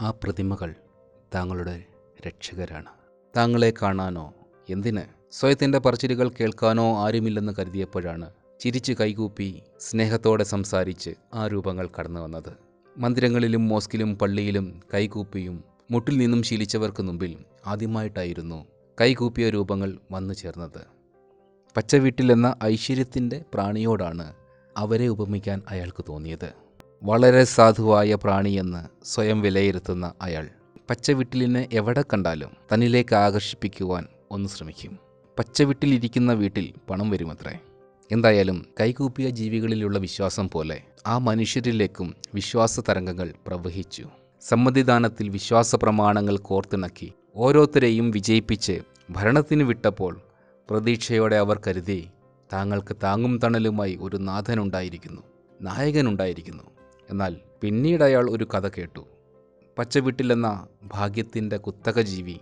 ആ പ്രതിമകൾ താങ്കളുടെ രക്ഷകരാണ്. താങ്കളെ കാണാനോ എന്തിന്? സ്വയത്തിന്റെ പറച്ചിലുകൾ കേൾക്കാനോ ആരുമില്ലെന്ന് കരുതിയപ്പോഴാണ് ചിരിച്ച് കൈകൂപ്പി സ്നേഹത്തോടെ സംസാരിച്ച് ആ രൂപങ്ങൾ കടന്നു വന്നത്. മന്ദിരങ്ങളിലും മോസ്കിലും പള്ളിയിലും കൈകൂപ്പിയും മുട്ടിൽ നിന്നും ശീലിച്ചവർക്ക് മുമ്പിൽ ആദ്യമായിട്ടായിരുന്നു കൈകൂപ്പിയ രൂപങ്ങൾ വന്നു ചേർന്നത്. പച്ചവീട്ടിൽ എന്ന ഐശ്വര്യത്തിന്റെ പ്രാണിയോടാണ് അവരെ ഉപമിക്കാൻ അയാൾക്ക് തോന്നിയത്. വളരെ സാധുവായ പ്രാണിയെന്ന് സ്വയം വിലയിരുത്തുന്ന അയാൾ. പച്ചവിട്ടിലിനെ എവിടെ കണ്ടാലും തന്നിലേക്ക് ആകർഷിപ്പിക്കുവാൻ ഒന്ന് ശ്രമിക്കും. പച്ചവിട്ടിലിരിക്കുന്ന വീട്ടിൽ പണം വരുമത്രേ. എന്തായാലും കൈകൂപ്പിയ ജീവികളിലുള്ള വിശ്വാസം പോലെ ആ മനുഷ്യരിലേക്കും വിശ്വാസ തരംഗങ്ങൾ പ്രവഹിച്ചു. സമ്മതിദാനത്തിൽ വിശ്വാസ പ്രമാണങ്ങൾ കോർത്തിണക്കി ഓരോരുത്തരെയും വിജയിപ്പിച്ച് ഭരണത്തിന് വിട്ടപ്പോൾ പ്രതീക്ഷയോടെ അവർ കരുതി താങ്കൾക്ക് താങ്ങും തണലുമായി ഒരു നാഥനുണ്ടായിരിക്കുന്നു നായകനുണ്ടായിരിക്കുന്നു. എന്നാൽ പിന്നീട് അയാൾ ഒരു കഥ കേട്ടു. പച്ചവിട്ടിലെന്ന ഭാഗ്യത്തിന്റെ കുത്തക ജീവി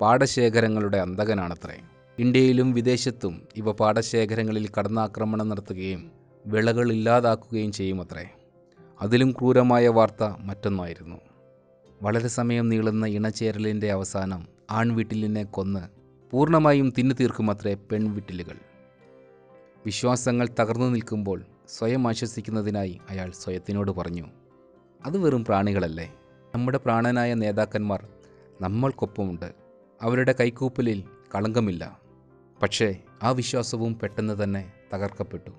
പാടശേഖരങ്ങളുടെ അന്തകനാണത്രേ ഇന്ത്യയിലും വിദേശത്തും ഇവ പാടശേഖരങ്ങളിൽ കടന്നാക്രമണം നടത്തുകയും വിളകൾ ഇല്ലാതാക്കുകയും ചെയ്യുമത്രേ. അതിലും ക്രൂരമായ വാർത്ത മറ്റൊന്നായിരുന്നു. വളരെ സമയം നീളുന്ന ഇണചേരലിന്റെ അവസാനം ആൺവീട്ടിലിനെ കൊന്ന് പൂർണമായും തിന്നു തീർക്കുമത്രേ പെൺവിട്ടിലുകൾ. വിശ്വാസങ്ങൾ തകർന്നു നിൽക്കുമ്പോൾ സ്വയം ആശ്വസിക്കുന്നതിനായി അയാൾ സ്വയത്തിനോട് പറഞ്ഞു അത് വെറും പ്രാണികളല്ലേ. നമ്മുടെ പ്രാണനായ നേതാക്കന്മാർ നമ്മൾക്കൊപ്പമുണ്ട്. അവരുടെ കൈക്കൂപ്പലിൽ കളങ്കമില്ല. പക്ഷേ ആ വിശ്വാസവും പെട്ടെന്ന് തന്നെ തകർക്കപ്പെട്ടു.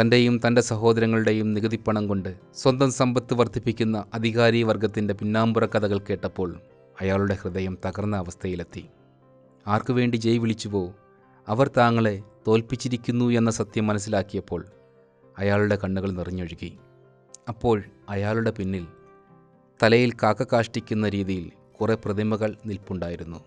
തന്റെയും തന്റെ സഹോദരങ്ങളുടെയും നികുതിപ്പണം കൊണ്ട് സ്വന്തം സമ്പത്ത് വർദ്ധിപ്പിക്കുന്ന അധികാരി വർഗത്തിന്റെ പിന്നാമ്പുറ കഥകൾ കേട്ടപ്പോൾ അയാളുടെ ഹൃദയം തകർന്ന അവസ്ഥയിലെത്തി. ആർക്കുവേണ്ടി ജയ് വിളിച്ചുവോ? അവർ താങ്കളെ തോൽപ്പിച്ചിരിക്കുന്നു എന്ന സത്യം മനസ്സിലാക്കിയപ്പോൾ അയാളുടെ കണ്ണുകൾ നിറഞ്ഞൊഴുകി. അപ്പോൾ അയാളുടെ പിന്നിൽ തലയിൽ കാക്ക കാഷ്ടിക്കുന്ന രീതിയിൽ കുറേ പ്രതിമകൾ നിൽപ്പുണ്ടായിരുന്നു.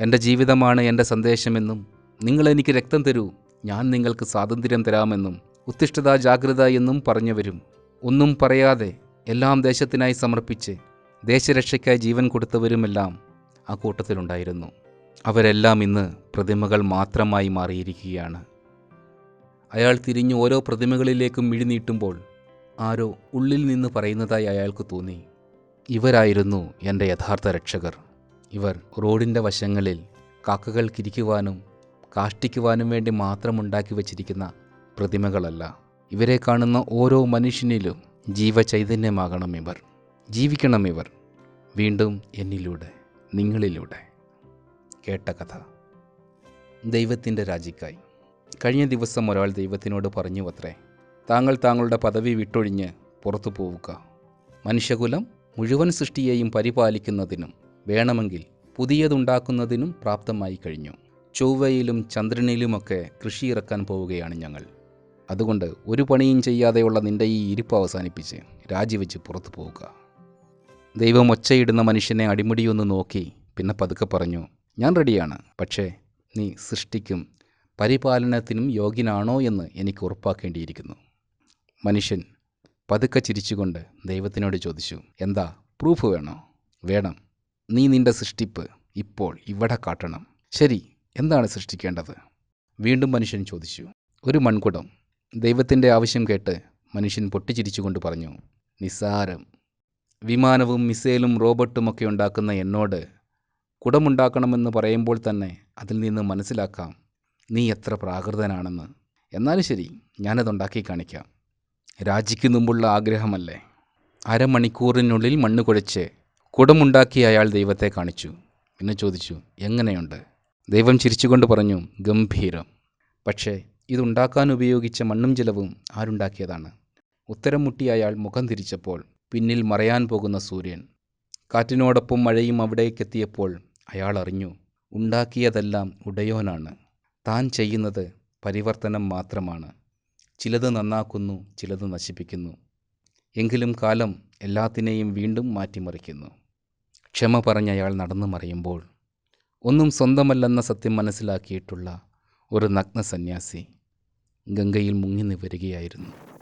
എന്റെ ജീവിതമാണ് എന്റെ സന്ദേശമെന്നും നിങ്ങളെനിക്ക് രക്തം തരൂ ഞാൻ നിങ്ങൾക്ക് സ്വാതന്ത്ര്യം തരാമെന്നും ഉത്തിഷ്ഠത ജാഗ്രത എന്നും പറഞ്ഞവരും ഒന്നും പറയാതെ എല്ലാം ദേശത്തിനായി സമർപ്പിച്ച് ദേശരക്ഷയ്ക്കായി ജീവൻ കൊടുത്തവരുമെല്ലാം ആ കൂട്ടത്തിലുണ്ടായിരുന്നു. അവരെല്ലാം ഇന്ന് പ്രതിമകൾ മാത്രമായി മാറിയിരിക്കുകയാണ്. അയാൾ തിരിഞ്ഞ് ഓരോ പ്രതിമകളിലേക്കും മിഴിനീട്ടുമ്പോൾ ആരോ ഉള്ളിൽ നിന്ന് പറയുന്നതായി അയാൾക്ക് തോന്നി. ഇവരായിരുന്നു എന്റെ യഥാർത്ഥ രക്ഷകർ. ഇവർ റോഡിന്റെ വശങ്ങളിൽ കാക്കകൾ കിരിക്കുവാനും കാഷ്ടിക്കുവാനും വേണ്ടി മാത്രം ഉണ്ടാക്കി വച്ചിരിക്കുന്ന പ്രതിമകളല്ല. ഇവരെ കാണുന്ന ഓരോ മനുഷ്യനിലും ജീവചൈതന്യമാകണം ഇവർ. ജീവിക്കണം ഇവർ. വീണ്ടും എന്നിലൂടെ നിങ്ങളിലൂടെ. കേട്ട കഥ. ദൈവത്തിന്റെ രാജിക്കായി. കഴിഞ്ഞ ദിവസം ഒരാൾ ദൈവത്തിനോട് പറഞ്ഞു അത്രേ താങ്കൾ താങ്കളുടെ പദവി വിട്ടൊഴിഞ്ഞ് പുറത്തു പോവുക. മനുഷ്യകുലം മുഴുവൻ സൃഷ്ടിയെയും പരിപാലിക്കുന്നതിനും വേണമെങ്കിൽ പുതിയതുണ്ടാക്കുന്നതിനും പ്രാപ്തമായി കഴിഞ്ഞു. ചൊവ്വയിലും ചന്ദ്രനിലുമൊക്കെ കൃഷി ഇറക്കാൻ പോവുകയാണ് ഞങ്ങൾ. അതുകൊണ്ട് ഒരു പണിയും ചെയ്യാതെയുള്ള നിന്റെ ഈ ഇരിപ്പ് അവസാനിപ്പിച്ച് രാജിവെച്ച് പുറത്തു പോവുക. ദൈവം ഒച്ചയിടുന്ന മനുഷ്യനെ അടിമുടിയൊന്ന് നോക്കി പിന്നെ പതുക്കെ പറഞ്ഞു ഞാൻ റെഡിയാണ്. പക്ഷേ നീ സൃഷ്ടിക്കും പരിപാലനത്തിനും യോഗ്യനാണോ എന്ന് എനിക്ക് ഉറപ്പാക്കേണ്ടിയിരിക്കുന്നു. മനുഷ്യൻ പതുക്കെ ചിരിച്ചുകൊണ്ട് ദൈവത്തിനോട് ചോദിച്ചു എന്താ പ്രൂഫ് വേണോ? വേണം. നീ നിന്റെ സൃഷ്ടിപ്പ് ഇപ്പോൾ ഇവിടെ കാട്ടണം. ശരി എന്താണ് സൃഷ്ടിക്കേണ്ടത്? വീണ്ടും മനുഷ്യൻ ചോദിച്ചു ഒരു മൺകുടം. ദൈവത്തിന്റെ ആവശ്യം കേട്ട് മനുഷ്യൻ പൊട്ടിച്ചിരിച്ചുകൊണ്ട് പറഞ്ഞു നിസ്സാരം. വിമാനവും മിസൈലും റോബോട്ടും ഒക്കെ ഉണ്ടാക്കുന്ന എന്നോട് കുടമുണ്ടാക്കണമെന്ന് പറയുമ്പോൾ തന്നെ അതിൽ നിന്ന് മനസ്സിലാക്കാം. നീ എത്ര പ്രാകൃതനാണെന്ന്. എന്നാലും ശരി ഞാനതുണ്ടാക്കി കാണിക്കാം. രാജിക്ക് മുമ്പുള്ള ആഗ്രഹമല്ലേ? അരമണിക്കൂറിനുള്ളിൽ മണ്ണ് കുഴച്ച് കുടമുണ്ടാക്കി അയാൾ ദൈവത്തെ കാണിച്ചു. പിന്നെ ചോദിച്ചു എങ്ങനെയുണ്ട്? ദൈവം ചിരിച്ചുകൊണ്ട് പറഞ്ഞു ഗംഭീരം. പക്ഷേ ഇതുണ്ടാക്കാൻ ഉപയോഗിച്ച മണ്ണും ജലവും ആരുണ്ടാക്കിയതാണ്? ഉത്തരം മുട്ടി അയാൾ മുഖം തിരിച്ചപ്പോൾ പിന്നിൽ മറയാൻ പോകുന്ന സൂര്യൻ. കാറ്റിനോടൊപ്പം മഴയും അവിടേക്കെത്തിയപ്പോൾ അയാൾ അറിഞ്ഞു ഉണ്ടാക്കിയതെല്ലാം ഉടയോനാണ്. താൻ ചെയ്യുന്നത് പരിവർത്തനം മാത്രമാണ്. ചിലത് നന്നാക്കുന്നു ചിലത് നശിപ്പിക്കുന്നു. എങ്കിലും കാലം എല്ലാത്തിനെയും വീണ്ടും മാറ്റിമറിക്കുന്നു. ക്ഷമ പറഞ്ഞയാൾ നടന്നു മറിയുമ്പോൾ ഒന്നും സ്വന്തമല്ലെന്ന സത്യം മനസ്സിലാക്കിയിട്ടുള്ള ഒരു നഗ്ന സന്യാസി ഗംഗയിൽ മുങ്ങി നിവരികയായിരുന്നു.